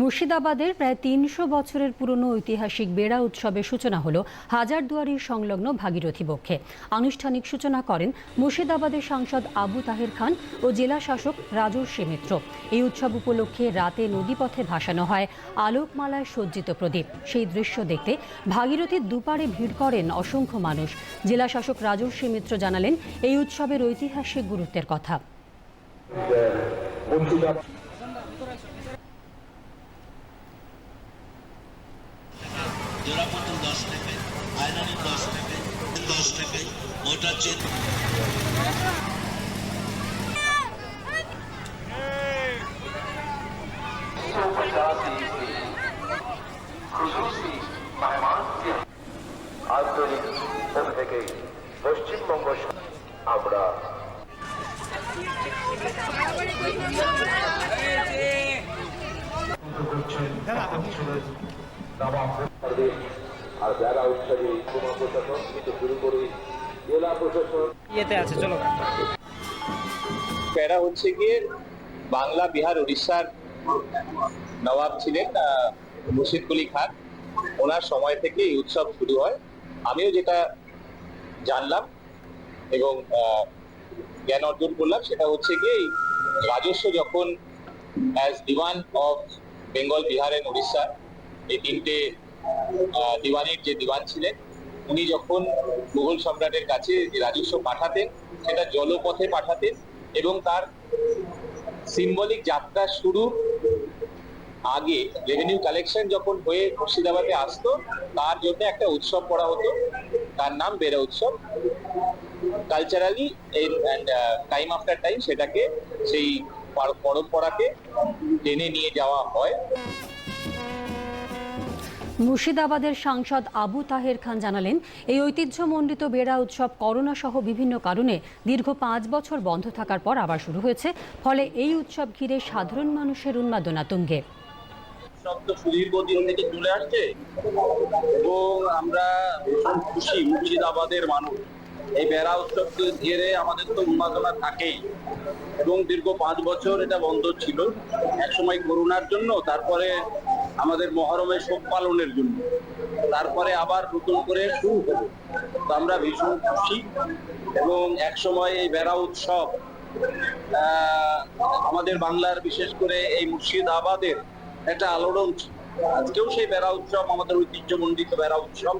মুর্শিদাবাদের প্রায় তিনশো বছরের পুরনো ঐতিহাসিক বেড়া উৎসবের সূচনা হলো হাজারদুয়ারির সংলগ্ন ভাগীরথী বক্ষে। আনুষ্ঠানিক সূচনা করেন মুর্শিদাবাদের সাংসদ আবু তাহের খান ও জেলা শাসক রাজর্ষি মিত্র। এই উৎসব উপলক্ষে রাতে নদীপথে ভাসানো হয় আলোকমালায় সজ্জিত প্রদীপ। সেই দৃশ্য দেখতে ভাগীরথীর দুপারে ভিড় করেন অসংখ্য মানুষ। জেলা শাসক রাজর্ষি মিত্র জানালেন, এই উৎসবের ঐতিহাসিক গুরুত্বের কথা। জোড়া পুতুল দশ টাকা আয়রনি দশ টাকা দশ টাকা মোটা চেন। আন্তরিক মন থেকে পশ্চিমবঙ্গ আমরা আর যারা শুরু করে প্যারা হচ্ছে গিয়ে বাংলা, বিহার, উড়িষ্যার নবাব ছিলেন মুর্শিদ কুলি খান। ওনার সময় থেকে এই উৎসব শুরু হয়। আমিও যেটা জানলাম এবং জ্ঞান অর্জন করলাম, সেটা হচ্ছে গিয়ে রাজস্ব যখন as Dewan of Bengal Bihar and Orissa এই তিনটে দিওয়ানির যে দিওয়ান ছিলেন, উনি যখন মুঘল সম্রাটের কাছে যে রাজস্ব পাঠাতেন, সেটা জলপথে পাঠাতেন এবং তার সিম্বলিক যাত্রা শুরু আগে রেভিনিউ কালেকশন যখন হয়ে মুর্শিদাবাদে আসতো, তার জন্য একটা উৎসব করা হতো। তার নাম বেড়া উৎসব। কালচারালি টাইম আফটার টাইম সেটাকে সেই পরম্পরাকে টেনে নিয়ে যাওয়া হয়। মুর্শিদাবাদের সাংসদ আবু তাহের খান জানালেন, এই ঐতিহ্যমণ্ডিত বেড়া উৎসব করোনা সহ বিভিন্ন কারণে দীর্ঘ পাঁচ বছর বন্ধ থাকার পর আবার শুরু হয়েছে। ফলে এই উৎসব ঘিরে সাধারণ মানুষের উন্মাদনা তুঙ্গে। এই বেড়া উৎসবকে ঘিরে আমাদের তো উন্মাদনা থাকেই এবং দীর্ঘ পাঁচ বছর এটা বন্ধ ছিল। এক সময় করোনার জন্য, তারপরে আমাদের মহরমের শোক পালনের জন্য। তারপরে আবার নতুন করে শুরু হবে তো আমরা ভীষণ খুশি এবং একসময় এই বেড়া উৎসব আমাদের বাংলার বিশেষ করে এই মুর্শিদাবাদের একটা আলোড়ন। আজকেও সেই বেড়া উৎসব, আমাদের ঐতিহ্যমণ্ডিত বেড়া উৎসব।